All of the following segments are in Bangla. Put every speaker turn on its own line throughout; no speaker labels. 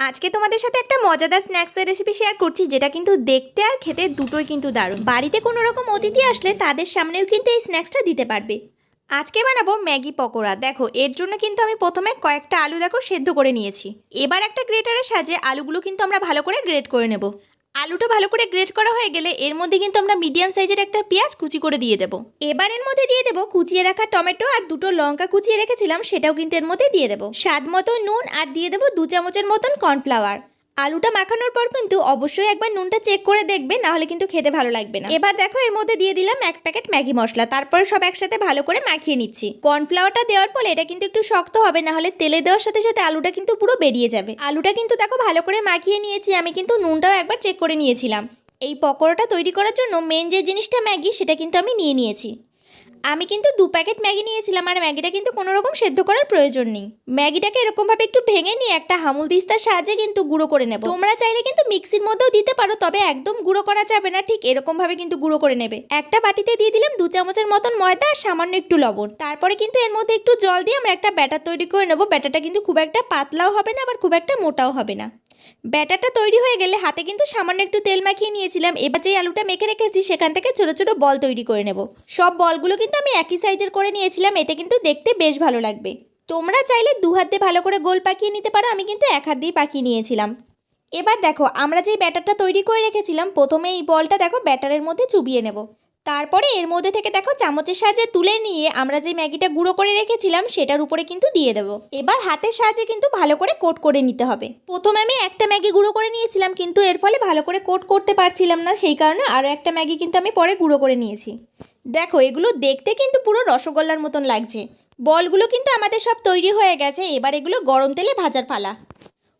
আজকে তোমাদের সাথে একটা মজাদার স্ন্যাক্সের রেসিপি শেয়ার করছি, যেটা কিন্তু দেখতে আর খেতে দুটোই কিন্তু দারুণ। বাড়িতে কোনো রকম অতিথি আসলে তাদের সামনেও কিন্তু এই স্ন্যাক্সটা দিতে পারবে। আজকে বানাবো ম্যাগি পকোড়া। দেখো, এর জন্য কিন্তু আমি প্রথমে কয়েকটা আলু দেখো সেদ্ধ করে নিয়েছি। এবার একটা গ্রেটারের সাহায্যে আলুগুলো কিন্তু আমরা ভালো করে গ্রেট করে নেব। আলুটা ভালো করে গ্রেড করা হয়ে গেলে এর মধ্যে কিন্তু আমরা মিডিয়াম সাইজের একটা পেঁয়াজ কুচি করে দিয়ে দেবো। এবার এর মধ্যে দিয়ে দেবো কুচিয়ে রাখা টমেটো আর দুটো লঙ্কা কুচিয়ে রেখেছিলাম, সেটাও কিন্তু এর মধ্যে দিয়ে দেবো। স্বাদ মতো নুন আর দিয়ে দেবো দু চামচের মতন কর্নফ্লাওয়ার। আলুটা মাখানোর পর কিন্তু অবশ্যই একবার নুনটা চেক করে দেখবে না হলে কিন্তু খেতে ভালো লাগবে না। এবার দেখো, এর মধ্যে দিয়ে দিলাম এক প্যাকেট ম্যাগি মশলা। তারপরে সব একসাথে ভালো করে মাখিয়ে নিচ্ছি। কর্নফ্লাওয়ারটা দেওয়ার ফলে এটা কিন্তু একটু শক্ত হবে না হলে তেলে দেওয়ার সাথে সাথে আলুটা কিন্তু পুরো বেরিয়ে যাবে। আলুটা কিন্তু দেখো, ভালো করে মাখিয়ে নিয়েছি, আমি কিন্তু নুনটাও একবার চেক করে নিয়েছিলাম। এই পকোড়াটা তৈরি করার জন্য মেন যে জিনিসটা ম্যাগি, সেটা কিন্তু আমি নিয়ে নিয়েছি। আমি কিন্তু দু প্যাকেট ম্যাগি নিয়েছিলাম আর ম্যাগিটা কিন্তু কোনো রকম সেদ্ধ করার প্রয়োজন নেই। ম্যাগিটাকে এরকমভাবে একটু ভেঙে নিয়ে একটা হামুল দিস্তার সাহায্যে কিন্তু গুঁড়ো করে নেব। তোমরা চাইলে কিন্তু মিক্সির মধ্যেও দিতে পারো, তবে একদম গুঁড়ো করা যাবে না, ঠিক এরকমভাবে কিন্তু গুঁড়ো করে নেবে। একটা বাটিতে দিয়ে দিলাম দু চামচের মতন ময়দা আর সামান্য একটু লবণ। তারপরে কিন্তু এর মধ্যে একটু জল দিয়ে আমরা একটা ব্যাটার তৈরি করে নেব। ব্যাটারটা কিন্তু খুব একটা পাতলাও হবে না, আবার খুব একটা মোটাও হবে না। ব্যাটারটা তৈরি হয়ে গেলে হাতে কিন্তু সামান্য একটু তেল মাখিয়ে নিয়েছিলাম। এবার যে আলুটা মেখে রেখেছি, সেখান থেকে ছোট ছোট বল তৈরি করে নেব। সব বলগুলো কিন্তু আমি একই সাইজের করে নিয়েছিলাম, এতে কিন্তু দেখতে বেশ ভালো লাগবে। তোমরা চাইলে দু হাত দিয়ে ভালো করে গোল পাকিয়ে নিতে পারো, আমি কিন্তু এক হাত দিয়ে পাকিয়ে নিয়েছিলাম। এবার দেখো, আমরা যেই ব্যাটারটা তৈরি করে রেখেছিলাম, প্রথমে এই বলটা দেখো ব্যাটারের মধ্যে চুবিয়ে নেব। তারপরে এর মধ্যে থেকে দেখো চামচের সাহায্যে তুলে নিয়ে আমরা যে ম্যাগিটা গুঁড়ো করে রেখেছিলাম সেটার উপরে কিন্তু দিয়ে দেবো। এবার হাতের সাহায্যে কিন্তু ভালো করে কোট করে নিতে হবে। প্রথমে আমি একটা ম্যাগি গুঁড়ো করে নিয়েছিলাম কিন্তু এর ফলে ভালো করে কোট করতে পারছিলাম না, সেই কারণে আরও একটা ম্যাগি কিন্তু আমি পরে গুঁড়ো করে নিয়েছি। দেখো, এগুলো দেখতে কিন্তু পুরো রসগোল্লার মতন লাগছে। বলগুলো কিন্তু আমাদের সব তৈরি হয়ে গেছে। এবার এগুলো গরম তেলে ভাজার পালা।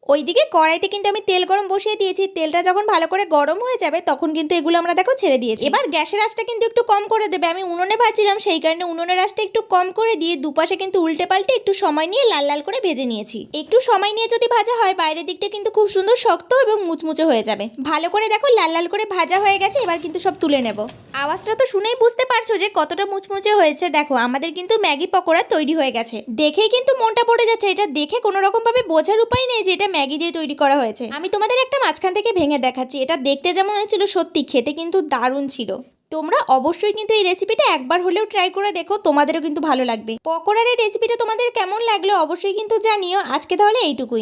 ওইদিকে কড়াইতে কিন্তু আমি তেল গরম বসিয়ে দিয়েছি। তেলটা যখন ভালো করে গরম হয়ে যাবে, তখন কিন্তু এগুলো আমরা দেখো ছেড়ে দিয়েছি। এবার গ্যাসের আঁচটা কিন্তু একটু কম করে দেবে। আমি উনুনে ভাজছিলাম, সেই কারণে উনুনের আঁচটা একটু কম করে দিয়ে দুপাশে কিন্তু উল্টে পাল্টে একটু সময় নিয়ে লাল লাল করে ভেজে নিয়েছি। একটু সময় নিয়ে যদি ভাজা হয়, বাইরের দিকটা কিন্তু খুব সুন্দর শক্ত এবং মুচমুচে হয়ে যাবে। ভালো করে দেখো লাল লাল করে ভাজা হয়ে গেছে, এবার কিন্তু সব তুলে নেব। আওয়াজটা তো শুনেই বুঝতে পারছ যে কতটা মুচমুচে হয়েছে। দেখো, আমাদের কিন্তু ম্যাগি পকোড়া তৈরি হয়ে গেছে। দেখেই কিন্তু মনটা পড়ে যাচ্ছে। এটা দেখে কোনো রকম ভাবে বোঝার উপায় নেই যে এটা ম্যাগি দিয়ে তৈরি করা হয়েছে। আমি তোমাদের একটা মাঝখান থেকে ভেঙে দেখাচ্ছি। এটা দেখতে যেমন হয়েছিল সত্যি, খেতে কিন্তু দারুণ ছিল। তোমরা অবশ্যই কিন্তু এই রেসিপিটা একবার হলেও ট্রাই করে দেখো, তোমাদেরও কিন্তু ভালো লাগবে। পকোড়ার এই রেসিপিটা তোমাদের কেমন লাগল অবশ্যই কিন্তু জানিও। আজকে তাহলে এইটুকুই।